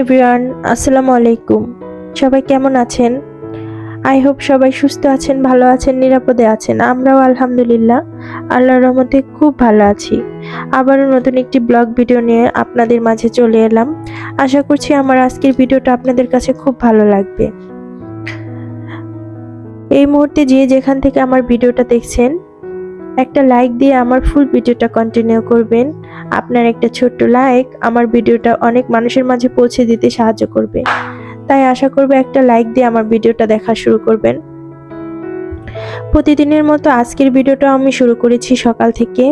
Everyone, আসসালামু আলাইকুম। সবাই কেমন আছেন? আই হোপ সবাই সুস্থ আছেন, ভালো আছেন, নিরাপদে আছেন। আমরাও আলহামদুলিল্লাহ, আল্লাহর রহমতে খুব ভালো আছি। আবারও নতুন একটি ব্লগ ভিডিও নিয়ে আপনাদের মাঝে চলে এলাম। আশা করছি আমার আজকের ভিডিওটা আপনাদের কাছে খুব ভালো লাগবে। এই মুহূর্তে যে যেখান থেকে আমার ভিডিওটা দেখছেন একটা লাইক দিয়ে আমার ফুল ভিডিওটা কন্টিনিউ করবেন। আপনার একটা ছোট্ট লাইক আমার ভিডিওটা অনেক মানুষের মাঝে পৌঁছে দিতে সাহায্য করবে। তাই আশা করব একটা লাইক দিয়ে আমার ভিডিওটা দেখা শুরু করবেন। প্রতিদিনের মতো আজকের ভিডিওটা আমি শুরু করেছি সকাল থেকে।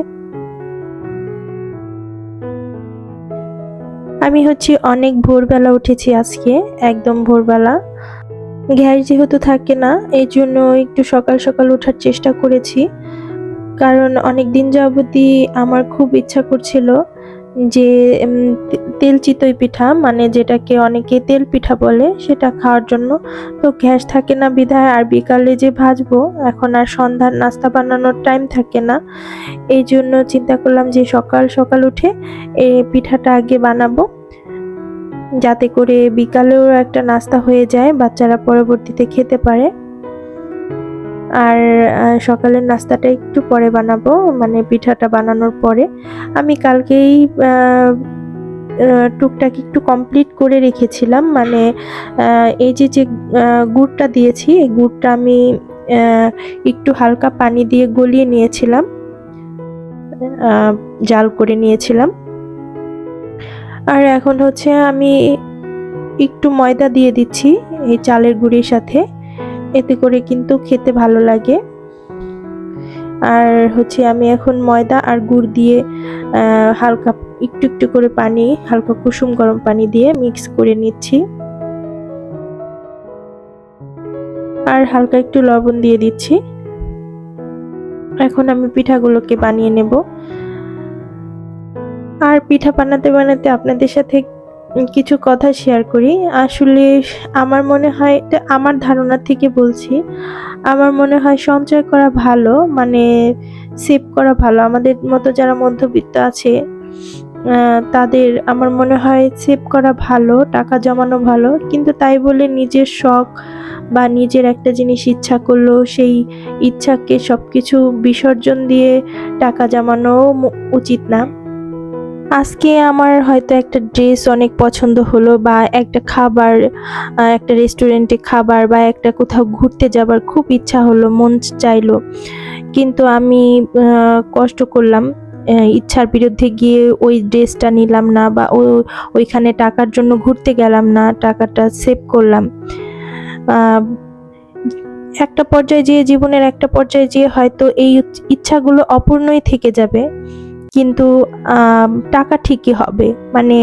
আমি হচ্ছে অনেক ভোরবেলা উঠেছি আজকে, একদম ভোরবেলা। গ্যাস যেহেতু থাকে না এই জন্য একটু সকাল সকাল ওঠার চেষ্টা করেছি। কারণ অনেক দিন যাবতই আমার খুব ইচ্ছা করছিল যে তেল চিতই পিঠা মানে যেটাকে অনেকে তেল পিঠা বলে, সেটা খাওয়ার জন্য। তো গ্যাস থাকে না বিধায়, আর বিকালে যে ভাজবো, এখন আর সন্ধ্যার নাস্তা বানানোর টাইম থাকে না। এই জন্য চিন্তা করলাম যে সকাল সকাল উঠে এই পিঠাটা আগে বানাবো। যাতে করে বিকালেও একটা নাস্তা হয়ে যায়, বাচ্চারা পরবর্তীতে খেতে পারে। আর সকালের নাস্তাটা একটু পরে বানাবো মানে পিঠাটা বানানোর পরে। আমি কালকেই টুকটাক একটু কমপ্লিট করে রেখেছিলাম মানে এই যে যে গুড়টা দিয়েছি, এই গুড়টা আমি একটু হালকা পানি দিয়ে গলিয়ে নিয়েছিলাম জাল করে নিয়েছিলাম। আর এখন হচ্ছে আমি একটু ময়দা দিয়ে দিচ্ছি, এই চালের গুঁড়ির সাথে। এতে করে কিন্তু খেতে ভালো লাগে। আর হচ্ছে আমি এখন ময়দা আর গুড় দিয়ে হালকা একটু একটু করে পানি, হালকা কুসুম গরম পানি দিয়ে মিক্স করে নিচ্ছি। আর হালকা একটু লবণ দিয়ে দিচ্ছি। এখন আমি পিঠাগুলোকে বানিয়ে নেব। আর পিঠা বানাতে বানাতে আপনাদের সাথে কিছু কথা শেয়ার করি। আসলে আমার মনে হয় আমার ধারণা থেকে বলছি। আমার মনে হয় সঞ্চয় করা ভালো মানে সেভ করা ভালো। আমাদের মতো যারা মধ্যবিত্ত আছে তাদের আমার মনে হয় সেভ করা ভালো, টাকা জমানো ভালো। কিন্তু তাই বলে নিজের শখ বা নিজের একটা জিনিস ইচ্ছা করল সেই ইচ্ছাকে সব কিছু বিসর্জন দিয়ে টাকা জমানো উচিত না। আজকে আমার হয়তো একটা ড্রেস অনেক পছন্দ হলো বা একটা খাবার একটা রেস্টুরেন্টে খাবার বা একটা কোথাও ঘুরতে যাবার খুব ইচ্ছা হলো, মন চাইলো। কিন্তু আমি কষ্ট করলাম। ইচ্ছার বিরুদ্ধে গিয়ে ওই ড্রেসটা নিলাম না বা ও, ওইখানে টাকার জন্য ঘুরতে গেলাম না, টাকাটা সেভ করলাম। একটা পর্যায়ে যেয়ে, জীবনের একটা পর্যায়ে যেয়ে হয়তো এই ইচ্ছাগুলো অপূর্ণই থেকে যাবে। কিন্তু টাকা ঠিকই হবে। মানে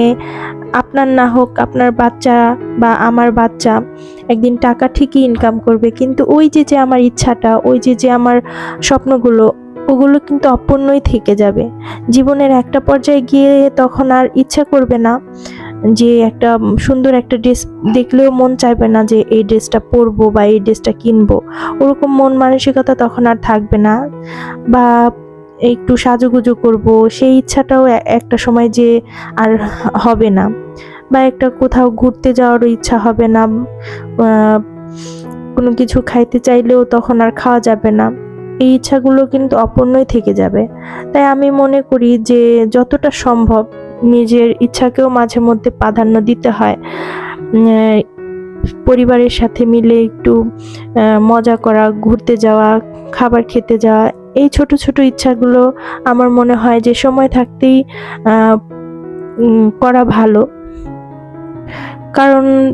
আপনার না হোক আপনার বাচ্চা বা আমার বাচ্চা, একদিন টাকা ঠিকই ইনকাম করবে। কিন্তু ওই যে যে আমার ইচ্ছাটা, ওই যে যে আমার স্বপ্নগুলো, ওগুলো কিন্তু অপূর্ণই থেকে যাবে। জীবনের একটা পর্যায়ে গিয়ে তখন আর ইচ্ছা করবে না যে একটা সুন্দর একটা ড্রেস দেখলেও মন চাইবে না যে এই ড্রেসটা পরবো বা এই ড্রেসটা কিনবো। ওরকম মন মানসিকতা তখন আর থাকবে না। বা একটু সাজুগুজু করব, সেই ইচ্ছাটাও একটা সময় যে আর হবে না। বা একটা কোথাও ঘুরতে যাওয়ারও ইচ্ছা হবে না। কোনো কিছু খাইতে চাইলেও তখন আর খাওয়া যাবে না। এই ইচ্ছাগুলো কিন্তু অপূর্ণই থেকে যাবে। তাই আমি মনে করি যে যতটা সম্ভব নিজের ইচ্ছাকেও মাঝে মধ্যে প্রাধান্য দিতে হয়। পরিবারের সাথে মিলে একটু মজা করা, ঘুরতে যাওয়া, খাবার খেতে যাওয়া এই ছোট ছোট ইচ্ছাগুলো আমার মনে হয় যে সময় থাকতেই করা ভালো। কারণ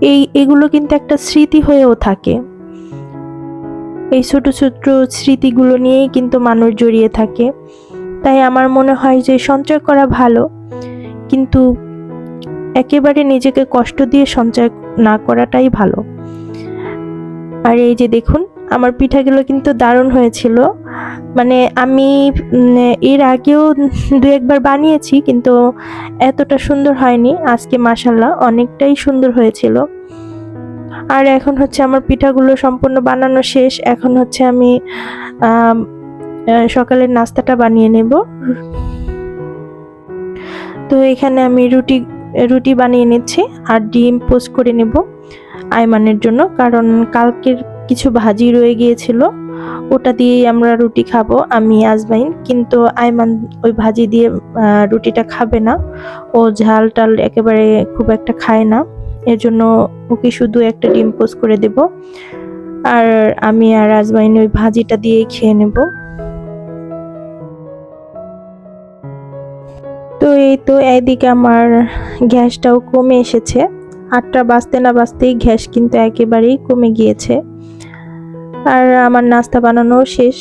এই, এগুলো কিন্তু একটা স্মৃতি হয়েও থাকে। এই ছোট ছোট স্মৃতিগুলো নিয়েই কিন্তু মানুষ জড়িয়ে থাকে। তাই আমার মনে হয় যে সঞ্চয় করা ভালো। কিন্তু একেবারে নিজেকে কষ্ট দিয়ে সঞ্চয় না করাটাই ভালো। আর এই যে দেখুন আমার পিঠাগুলো কিন্তু দারুণ হয়েছিল। মানে আমি এর আগেও দু একবার বানিয়েছি কিন্তু এতটা সুন্দর হয়নি। আজকে মাসাল্লাহ অনেকটাই সুন্দর হয়েছিল। আর এখন হচ্ছে আমার পিঠাগুলো সম্পূর্ণ বানানো শেষ। এখন হচ্ছে আমি সকালের নাস্তাটা বানিয়ে নেব। তো এখানে আমি রুটি রুটি বানিয়ে নিচ্ছি আর ডিম পোস্ট করে নেব আইমানের জন্য। কারণ কালকের কিছু ভাজি রয়ে গিয়েছিল। ওটা দিয়েই আমরা রুটি খাব, আমি আজমাইন। কিন্তু আইমান ওই ভাজি দিয়ে রুটিটা খাবে না। ও ঝাল টাল একেবারে খুব একটা খায় না। এর জন্য ওকে শুধু একটা ডিম পোস্ট করে দেব। আর আমি আর আজমাইন ওই ভাজিটা দিয়েই খেয়ে নেব। তো এই তো এইদিকে আমার গ্যাসটাও কমে এসেছে। আটটা বাজতে না বাজতেই গ্যাস কিন্তু একেবারেই কমে গিয়েছে। আর আমার নাস্তা বানানো শেষ।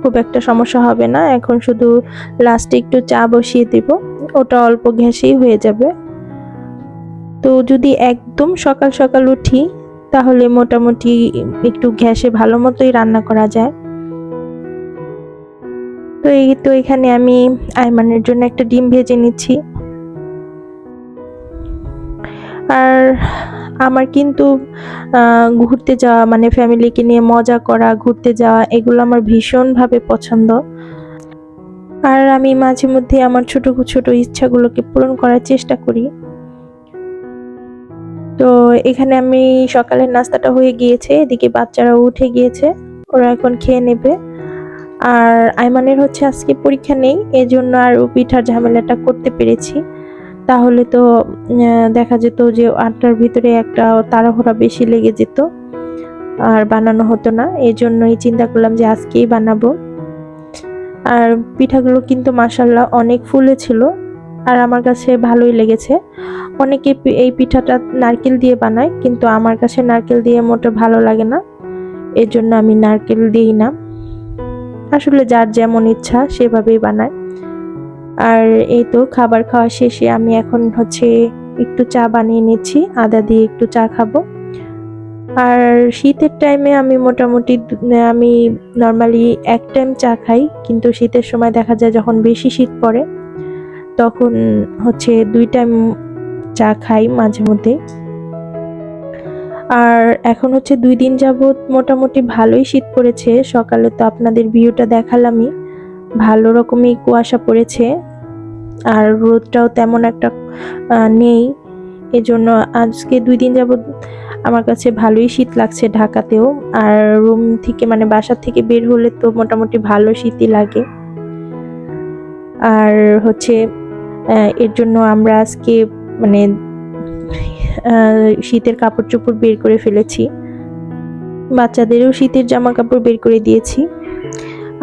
খুব একটা সমস্যা হবে না, এখন শুধু লাস্টে একটু চা বসিয়ে দেব। ওটা অল্প গ্যাসেই হয়ে যাবে। তো যদি একদম সকাল সকাল উঠি, তাহলে মোটামুটি একটু গ্যাসে ভালো মতোই রান্না করা যায়। তো এই তো এখানে আমি আইমানের জন্য একটা ডিম ভেজে নিচ্ছি। আর আমার কিন্তু ঘুরতে যাওয়া মানে ফ্যামিলিকে নিয়ে মজা করা, ঘুরতে যাওয়া, এগুলো আমার ভীষণভাবে পছন্দ। আর আমি মাঝে মধ্যে আমার ছোট ছোট ইচ্ছাগুলোকে পূরণ করার চেষ্টা করি। তো এখানে আমি সকালের নাস্তাটা হয়ে গিয়েছে, এদিকে বাচ্চারাও উঠে গিয়েছে, ওরা এখন খেয়ে নেবে। আর আইমানের হচ্ছে আজকে পরীক্ষা নেই, এজন্য আর পিঠার ঝামেলাটা করতে পেরেছি। তাহলে তো দেখা যেত যে আটটার ভিতরে একটা তাড়াহুড়া বেশি লেগে যেত আর বানানো হতো না। এই জন্যই চিন্তা করলাম যে আজকেই বানাবো। আর পিঠাগুলো কিন্তু মাসাল্লাহ অনেক ফুলে ছিল আর আমার কাছে ভালোই লেগেছে। অনেকে এই পিঠাটা নারকেল দিয়ে বানায়, কিন্তু আমার কাছে নারকেল দিয়ে মোটে ভালো লাগে না। এর জন্য আমি নারকেল দিই না। আসলে যার যেমন ইচ্ছা সেভাবেই বানায়। আর এই তো খাবার খাওয়া শেষে আমি এখন হচ্ছে একটু চা বানিয়ে নিচ্ছি, আদা দিয়ে একটু চা খাব। আর শীতের টাইমে আমি মোটামুটি আমি নর্মালি এক টাইম চা খাই, কিন্তু শীতের সময় দেখা যায় যখন বেশি শীত পড়ে, তখন হচ্ছে দুই টাইম চা খাই মাঝে মধ্যে। আর এখন হচ্ছে দুই দিন যাবত মোটামুটি ভালোই শীত পড়েছে, সকালে তো আপনাদের ভিউটা দেখালামই। ভালো রকমই কুয়াশা পড়েছে আর রোদটাও তেমন একটা নেই। এজন্য আজকে দুই দিন যাবত আমার কাছে ভালোই শীত লাগছে ঢাকাতেও। আর রুম থেকে মানে বাসা থেকে বের হলে তো মোটামুটি ভালো শীতই লাগে। আর হচ্ছে এর জন্য আমরা আজকে মানে শীতের কাপড় চোপড় বের করে ফেলেছি। বাচ্চাদেরও শীতের জামা কাপড় বের করে দিয়েছি।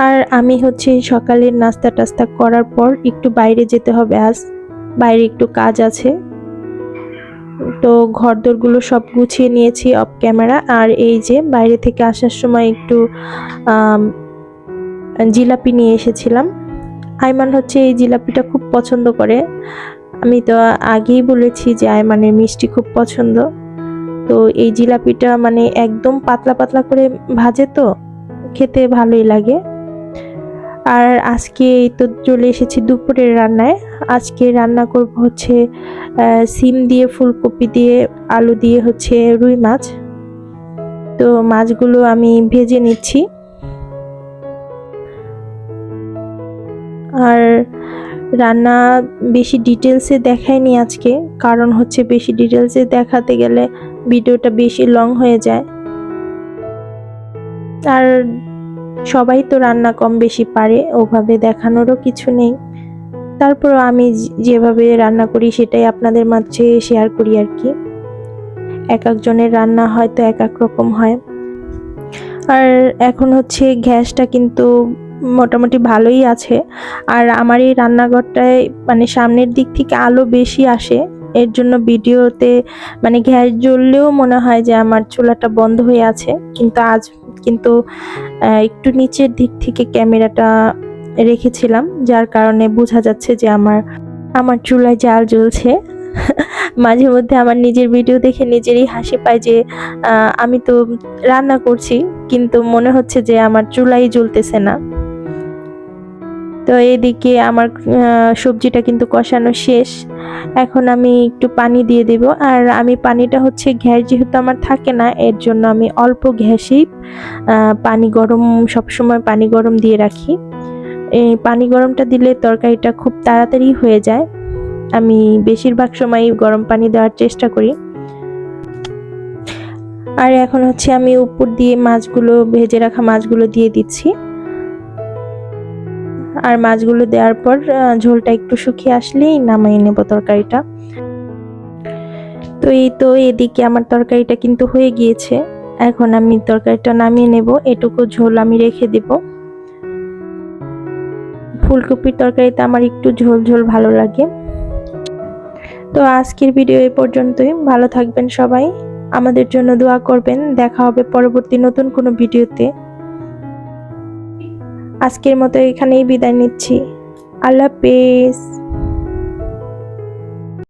আর আমি হচ্ছে সকালের নাস্তা টাস্তা করার পর একটু বাইরে যেতে হবে আজ। বাইরে একটু কাজ আছে। তো ঘরদোরগুলো সব গুছিয়ে নিয়েছি অফ ক্যামেরা আর এই যে বাইরে থেকে আসার সময় একটু জিলাপি নিয়ে এসেছিলাম। আইমান হচ্ছে এই জিলাপিটা খুব পছন্দ করে। আমি তো আগেই বলেছি যে আইমানের মিষ্টি খুব পছন্দ। তো এই জিলাপিটা মানে একদম পাতলা পাতলা করে ভাজে তো, খেতে ভালোই লাগে। আর আজকে তো চলে এসেছি দুপুরের রান্নায়। আজকে রান্না করব হচ্ছে সিম দিয়ে, ফুলকপি দিয়ে, আলু দিয়ে হচ্ছে রুই মাছ। তো মাছগুলো আমি ভেজে নিচ্ছি। আর রান্না বেশি ডিটেলসে দেখায়নি আজকে, কারণ হচ্ছে বেশি ডিটেলসে দেখাতে গেলে ভিডিওটা বেশি লং হয়ে যায়। আর সবাই তো রান্না কম বেশি পারে, ওভাবে দেখানোরও কিছু নেই। তারপরও আমি যেভাবে রান্না করি সেটাই আপনাদের মাঝে শেয়ার করি আর কি। এক একজনের রান্না হয়তো এক এক রকম হয়। আর এখন হচ্ছে গ্যাসটা কিন্তু মোটামুটি ভালোই আছে। আর আমার এই রান্নাঘরটায় মানে সামনের দিক থেকে আলো বেশি আসে। এর জন্য ভিডিওতে মানে গ্যাস জ্বললেও মনে হয় যে আমার চুলাটা বন্ধ হয়ে আছে। কিন্তু আজ কিন্তু একটু নিচের দিক থেকে ক্যামেরাটা রেখেছিলাম, যার কারণে বোঝা যাচ্ছে যে আমার আমার চুলায় জাল জ্বলছে। মাঝে মধ্যে আমার নিজের ভিডিও দেখে নিজেরই হাসি পায় যে আমি তো রান্না করছি, কিন্তু মনে হচ্ছে যে আমার চুলাই জ্বলতেছে না। তো এদিকে আমার সবজিটা কিন্তু কষানো শেষ। এখন আমি একটু পানি দিয়ে দেব। আর আমি পানিটা হচ্ছে ঘ্যাস যেহেতু আমার থাকে না এর জন্য আমি অল্প গ্যাসেই আহ, পানি গরম সবসময় পানি গরম দিয়ে রাখি। এই পানি গরমটা দিলে তরকারিটা খুব তাড়াতাড়ি হয়ে যায়। আমি বেশিরভাগ সময় গরম পানি দেওয়ার চেষ্টা করি। আর এখন হচ্ছে আমি উপর দিয়ে মাছগুলো ভেজে রাখা মাছগুলো দিয়ে দিচ্ছি। আর মাছগুলো দেওয়ার পর ঝোলটা একটু শুকিয়ে আসলেই নামিয়ে নেব তরকারিটা। তো এই তো এদিকে আমার তরকারিটা কিন্তু হয়ে গিয়েছে। এখন আমি তরকারিটা নামিয়ে নেব, এটুকু ঝোল আমি রেখে দেব। ফুলকপির তরকারিতে আমার একটু ঝোল ঝোল ভালো লাগে। তো আজকের ভিডিও এ পর্যন্তই। ভালো থাকবেন সবাই। আমাদের জন্য দোয়া করবেন। দেখা হবে পরবর্তী নতুন কোনো ভিডিওতে। আজকের মতো এখানেই বিদায় নিচ্ছি। আল্লাহ হাফেজ।